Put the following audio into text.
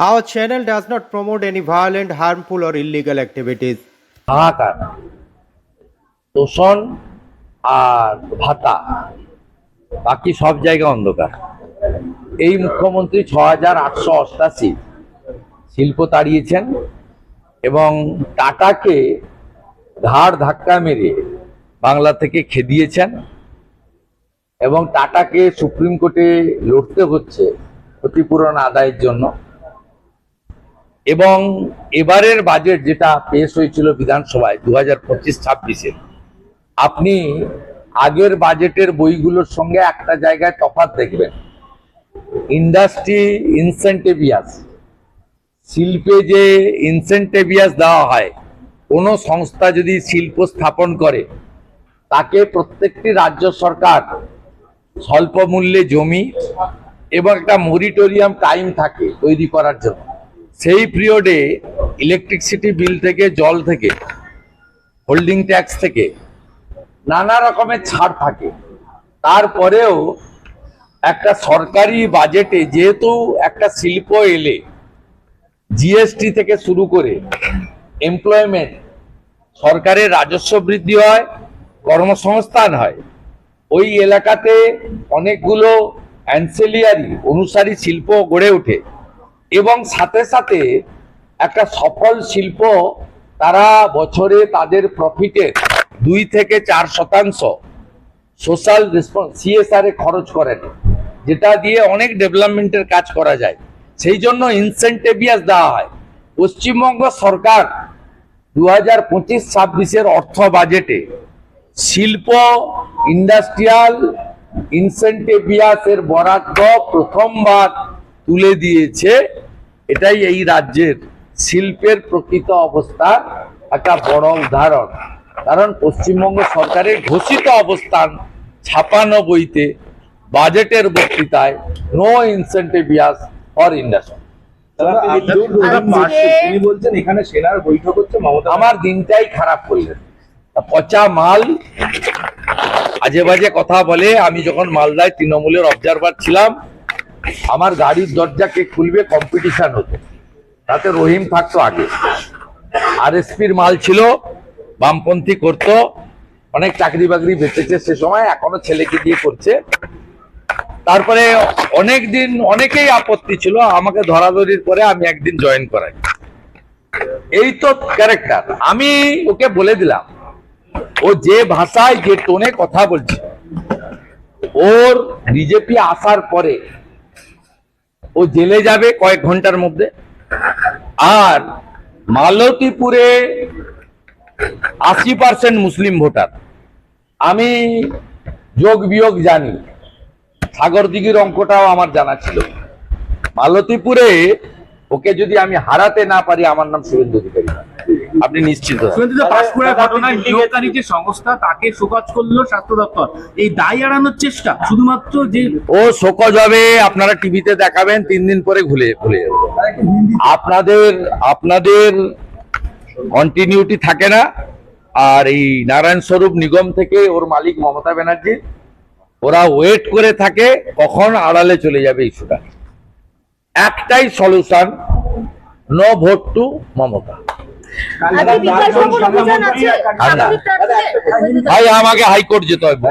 Our channel does not promote any violent, harmful, or illegal activities. হাহাকার তোষণ আর ভাতা বাকি সব জায়গা অন্ধকার। এই মুখ্যমন্ত্রী ছ হাজার আটশো অষ্টাশি শিল্প তাড়িয়েছেন এবং টাটাকে ধার ধাক্কা মেরে বাংলা থেকে খেদিয়েছেন এবং টাটাকে সুপ্রিম কোর্টে লড়তে হচ্ছে ক্ষতিপূরণ আদায়ের জন্য। এবং এবারের বাজেট যেটা পেশ হয়েছিল বিধানসভায় দু হাজার পঁচিশ, ছাব্বিশে, আপনি আগের বাজেটের বইগুলোর সঙ্গে একটা জায়গায় তফাৎ দেখবেন। ইন্ডাস্ট্রি ইনসেন্টেভিয়াস শিল্পে যে ইনসেন্টেভিয়াস দেওয়া হয়, কোনো সংস্থা যদি শিল্প স্থাপন করে, তাকে প্রত্যেকটি রাজ্য সরকার স্বল্প মূল্যে জমি এবং একটা মরিটোরিয়াম টাইম থাকে তৈরি করার জন্য। সেই পিরিয়ডে ইলেকট্রিসিটি বিল থেকে, জল থেকে হোল্ডিং ট্যাক্স থেকে নানা রকমের ছাড় থাকে। তারপরেও একটা সরকারি বাজেটে যেহেতু একটা শিল্প এলে জিএসটি থেকে শুরু করে এমপ্লয়মেন্ট সরকারের রাজস্ব বৃদ্ধি হয়, কর্মসংস্থান হয়। ওই এলাকাতে অনেকগুলো অ্যান্সেলিয়ারি অনুসারী শিল্প গড়ে ওঠে। এবং সাথে সাথে একটা সফল শিল্প তারা বছরে তাদের প্রফিটের দুই থেকে চার শতাংশ সোশ্যাল রেসপন্স সিএসআর খরচ করেন, যেটা দিয়ে অনেক ডেভেলপমেন্টের কাজ করা যায়। সেই জন্য ইনসেন্টেভিয়াস দেওয়া হয়। পশ্চিমবঙ্গ সরকার দু হাজার পঁচিশ ছাব্বিশের অর্থ বাজেটে শিল্প ইন্ডাস্ট্রিয়াল ইনসেন্টিভিয়াসের বরাদ্দ প্রথমবার তুলে দিয়েছে এটাই এই রাজ্যের শিল্পের প্রকৃত অবস্থার একটা বড় উদাহরণ। কারণ পশ্চিমবঙ্গ সরকারের ঘোষিত অবস্থান ছাপানো বইতে বাজেটের বক্তৃতায় নো ইনসেন্টিভিয়াস ফর ইন্ডাস্ট্রি আমার দিনটাই খারাপ করলেন। পচা মাল আজে বাজে কথা বলে আমি যখন মালদায় তৃণমূলের অবজারভার ছিলাম আমার গাড়ির দরজা কে খুলবে কম্পিটিশন হতো। তাতে রহিম থাকতো আগে। আরএসপির মাল ছিল, বামপন্থী করতো, অনেক চাকরি বাকরি বেঁচেছে সে সময়, এখনও ছেলেকে দিয়ে করছে। তারপরে অনেক দিন অনেকেই আপত্তি ছিল, আমাকে ধরাধরির পরে আমি একদিন জয়েন করাই। এই তো ক্যারেক্টার আমি ওকে বলে দিলাম, ও যে ভাষায়, যে টোনে কথা বলছে, ওর বিজেপি আসার পরে ও জেলে যাবে কয়েক ঘণ্টার মধ্যে। আর মালতীপুরে আশি পার্সেন্ট মুসলিম ভোটার। আমি যোগ বিয়োগ জানি। সাগরদিঘির অঙ্কটাও আমার জানা ছিল। মালতীপুরে ওকে যদি আমি হারাতে না পারি আমার নাম শুভেন্দু অধিকারী। আপনি নিশ্চিত। ঘটনায় যে সংস্থা তাকে শোকজ করল স্বাস্থ্য দপ্তর। এই দায় এড়ানোর চেষ্টা শুধুমাত্র যে ও শোকজ হবে আপনারা টিভিতে দেখাবেন তিন দিন পরে ভুলে ভুলে যাবে আপনাদের আপনাদের কন্টিনিউটি থাকে না। আর এই নারায়ণ স্বরূপ নিগম থেকে ওর মালিক মমতা ব্যানার্জি ওরা ওয়েট করে থাকে কখন আড়ালে চলে যাবে ইস্যুটা একটাই solution no vote to Mamata. আজকে বিকাশ ভবন অভিযান আছে আর না। স্বাভাবিক প্রার্থীদের। ভাই আমাকে হাইকোর্ট যেতে হবে।